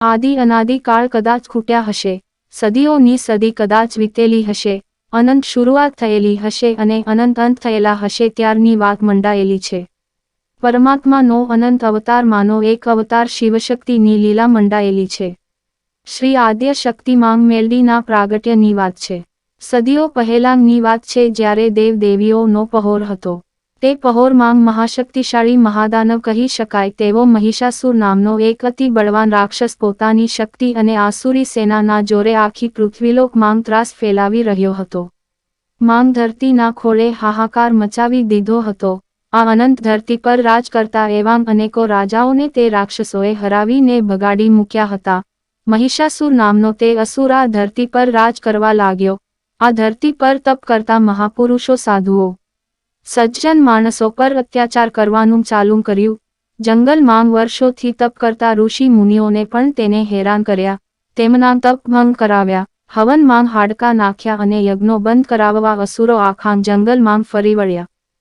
આદિ અનાદિ કાળ કદાચ ખૂટ્યા હશે. સદીઓની સદી કદાચ વીતેલી હશે. અનંત શરૂઆત થયેલી હશે અને અનંત અંત થયેલા હશે ત્યારની વાત મંડાયેલી છે. પરમાત્માનો અનંત અવતારમાંનો એક અવતાર શિવશક્તિની લીલા મંડાયેલી છે. શ્રી આદ્ય શક્તિ માંગ મેલડીના પ્રાગટ્યની વાત છે. સદીઓ પહેલાંની વાત છે જ્યારે દેવદેવીઓનો પહોર હતો. તે પહોર માંગ મહાશક્તિશાળી મહાદાનવ કહી શકાય તેવો મહિષાસુર નામનો એક અતિ બળવાન રાક્ષસ પોતાની શક્તિ અને આસુરી સેનાના જોરે આખી પૃથ્વીલોક માંગ ત્રાસ ફેલાવી રહ્યો હતો. માંગ ધરતીના ખોળે હાહાકાર મચાવી દીધો હતો. આ અનંત ધરતી પર રાજ કરતા એવા અનેકો રાજાઓને તે રાક્ષસોએ હરાવીને ભગાડી મૂક્યા હતા. મહિષાસુર નામનો તે અસુર આ ધરતી પર રાજ કરવા લાગ્યો. આ ધરતી પર તપ કરતા મહાપુરુષો સાધુઓ સજ્જન માણસો પર અત્યાચાર કરવાનું ચાલુ કર્યું. જંગલ માંગ વર્ષોથી તપ કરતા ઋષિ મુનિઓને પણ તેને હેરાન કર્યા. તેમના તપ ભંગ કરાવ્યા. હવન માંગ હાડકા નાખ્યા અને યજ્ઞો બંધ કરાવવા અસુરો આખા જંગલ માંગ ફરી વળ્યા.